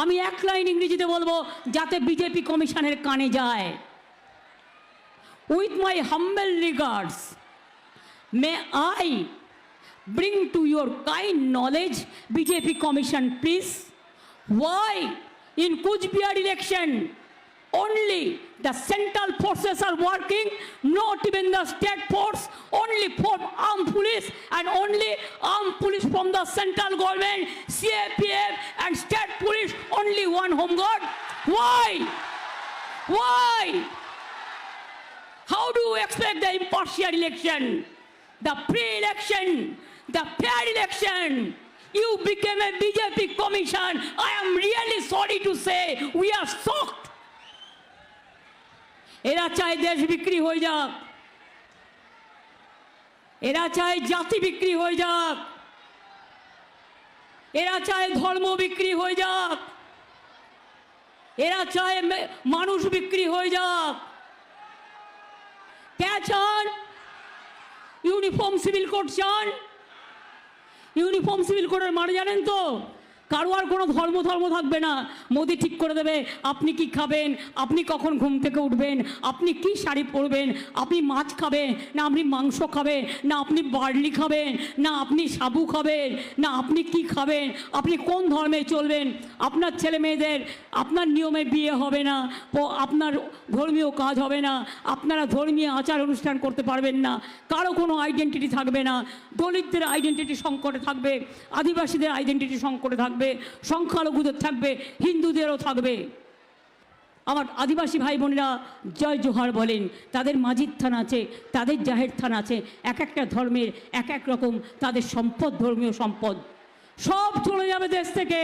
আমি এক লাইন ইংরেজিতে বলব যাতে বিজেপি কমিশনের কানে যায় with my humble regards may I bring to your kind knowledge BJP Commission, please. Why in Kujbihar election only the central forces are working, not even the state force, only from armed police and only armed police from the central government, CAPF and state police, only one home guard. Why? Why? How do you expect the impartial election, the pre-election, the fair election? You became a BJP commission. I am really sorry to say we are shocked. এরা চায় দেশ বিক্রি হয়ে যাক এরা চায় জাতি বিক্রি হয়ে যাক এরা চায় ধর্ম বিক্রি হয়ে যাক এরা চায় মানুষ বিক্রি হয়ে যাক। কে চান ইউনিফর্ম সিভিল কোড চান ইউনিফর্ম সিভিল কোডের মানে জানেন তো? কারও আর কোনো ধর্ম ধর্ম থাকবে না। মোদি ঠিক করে দেবে, আপনি কি খাবেন? আপনি কখন ঘুম থেকে উঠবেন? আপনি কি শাড়ি পরবেন? আপনি মাছ খাবেন? না আপনি মাংস খাবেন? না আপনি বার্লি খাবেন? না আপনি সাবু খাবেন? না আপনি কি খাবেন? আপনি কোন ধর্মে চলবেন? আপনার ছেলে মেয়েদের, আপনার নিয়মে বিয়ে হবে না। আপনার ধর্মীয় কাজ হবে না। আপনারা ধর্মীয় আচার অনুষ্ঠান করতে পারবেন না। কারও কোনো আইডেন্টিটি থাকবে না। দলিতদের আইডেন্টিটি সংকটে থাকবে। আদিবাসীদের আইডেন্টিটি সংকটে থাকবে, সংখ্যালঘুদের থাকবে, হিন্দুদেরও থাকবে। আমার আদিবাসী ভাই বোনেরা জয় জোহার বলেন, তাদের মাজিদ থান আছে, তাদের জাহের থান আছে, এক একটা ধর্মের এক এক রকম তাদের সম্পদ, ধর্মীয় সম্পদ। সব চলে যাবে দেশ থেকে।